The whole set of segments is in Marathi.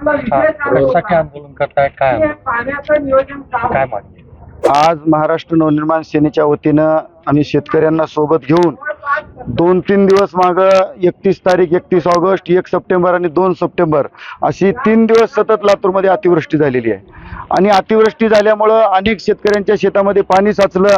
आंदोलन करताय काय काय मागणी आज महाराष्ट्र नवनिर्माण सेनेच्या वतीनं आम्ही शेतकऱ्यांना सोबत घेऊन दोन तीन दिवस माग एकतीस तारीख एकतीस ऑगस्ट एक सप्टेंबर आणि दोन सप्टेंबर अशी तीन दिवस सतत लातूरमध्ये अतिवृष्टी झालेली आहे. आणि अतिवृष्टी झाल्यामुळं अनेक शेतकऱ्यांच्या शेतामध्ये पाणी साचलं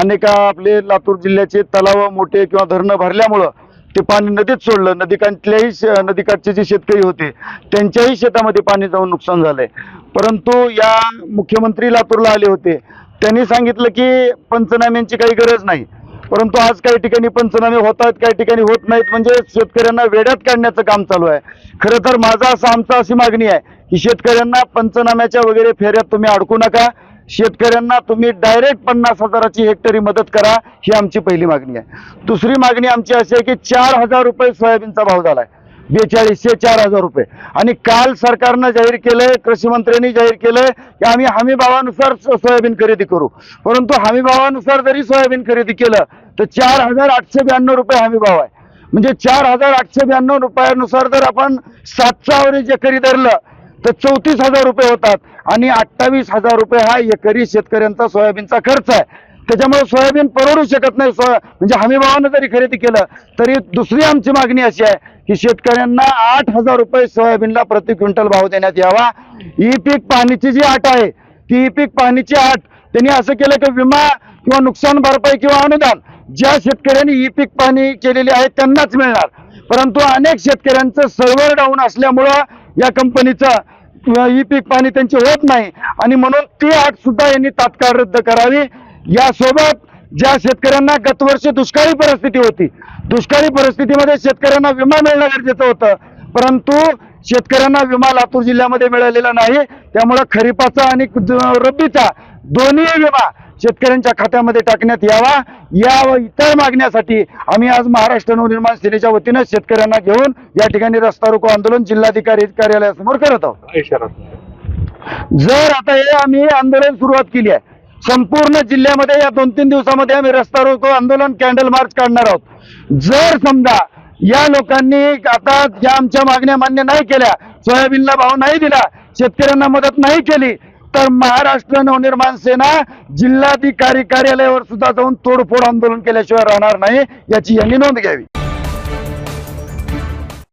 अनेक आपले लातूर जिल्ह्याचे तलाव मोठे किंवा धरणं भरल्यामुळं ते पाणी नदीत सोडलं. नदीकाठल्याही नदीकाठचे जे शेतकरी होते त्यांच्याही शेतामध्ये पाणी जाऊन नुकसान झालंय. परंतु या मुख्यमंत्री लातूरला आले होते. त्यांनी सांगितलं की पंचनाम्यांची काही गरज नाही. परंतु आज काही ठिकाणी पंचनामे होत आहेत काही ठिकाणी होत नाहीत. म्हणजे शेतकऱ्यांना वेड्यात काढण्याचं काम चालू आहे. खरं तर माझा असं आमचा अशी मागणी आहे की शेतकऱ्यांना पंचनाम्याच्या वगैरे फेऱ्यात तुम्ही अडकू नका. शेतकऱ्यांना तुम्ही डायरेक्ट पन्नास हजाराची हेक्टरी मदत करा ही आमची पहिली मागणी आहे. दुसरी मागणी आमची अशी आहे की चार हजार रुपये सोयाबीनचा भाव झाला आहे बेचाळीसशे चार हजार रुपये. आणि काल सरकारनं जाहीर केलंय कृषी मंत्र्यांनी जाहीर केलंय की आम्ही हमी भावानुसार सोयाबीन खरेदी करू. परंतु हमी भावानुसार जरी सोयाबीन खरेदी केलं तर चार हजार आठशे ब्याण्णव रुपये हमी भाव आहे. म्हणजे चार हजार आठशे ब्याण्णव रुपयानुसार जर आपण सातचा अवरेज खरी धरलं तर चौतीस हजार रुपये होतात. आणि अठ्ठावीस हजार रुपये हा एकरी शेतकऱ्यांचा सोयाबीनचा खर्च आहे. त्याच्यामुळे सोयाबीन परवडू शकत नाही. सोया म्हणजे हमी भावानं जरी खरेदी केलं तरी दुसरी आमची मागणी अशी आहे की शेतकऱ्यांना आठ हजार रुपये सोयाबीनला प्रति क्विंटल भाव देण्यात यावा. ई पीक पाहणीची जी आट आहे ती ई पीक पाहणीची आट त्यांनी असं केलं की विमा किंवा नुकसान भरपाई किंवा अनुदान ज्या शेतकऱ्यांनी ई पीक पाहणी केलेली आहे त्यांनाच मिळणार. परंतु अनेक शेतकऱ्यांचं सर्व्हर डाऊन असल्यामुळं या कंपनीचं ई पीक पाणी त्यांची होत नाही. आणि म्हणून ती आठ सुद्धा यांनी तात्काळ रद्द करावी. यासोबत ज्या शेतकऱ्यांना गतवर्षी दुष्काळी परिस्थिती होती दुष्काळी परिस्थितीमध्ये शेतकऱ्यांना विमा मिळणं गरजेचं होतं. परंतु शेतकऱ्यांना विमा लातूर जिल्ह्यामध्ये मिळालेला नाही. त्यामुळं खरीपाचा आणि रब्बीचा दोन्ही विमा शेतकऱ्यांच्या खात्यामध्ये टाकण्यात यावा या व इतर मागण्यासाठी आम्ही आज महाराष्ट्र नवनिर्माण सेनेच्या वतीनं शेतकऱ्यांना घेऊन या ठिकाणी रस्ता रोको आंदोलन जिल्हाधिकारी कार्यालयासमोर करत आहोत. जर आता हे आम्ही आंदोलन सुरुवात केली आहे संपूर्ण जिल्ह्यामध्ये या दोन तीन दिवसामध्ये आम्ही रस्ता रोको आंदोलन कॅन्डल मार्च काढणार आहोत. जर समजा या लोकांनी आता या आमच्या मागण्या मान्य नाही केल्या सोयाबीनला भाव नाही दिला शेतकऱ्यांना मदत नाही केली तर महाराष्ट्र नवनिर्माण सेना जिल्हाधिकारी कार्यालयावर सुद्धा जाऊन तोडफोड आंदोलन केल्याशिवाय राहणार नाही याची यांनी नोंद घ्यावी.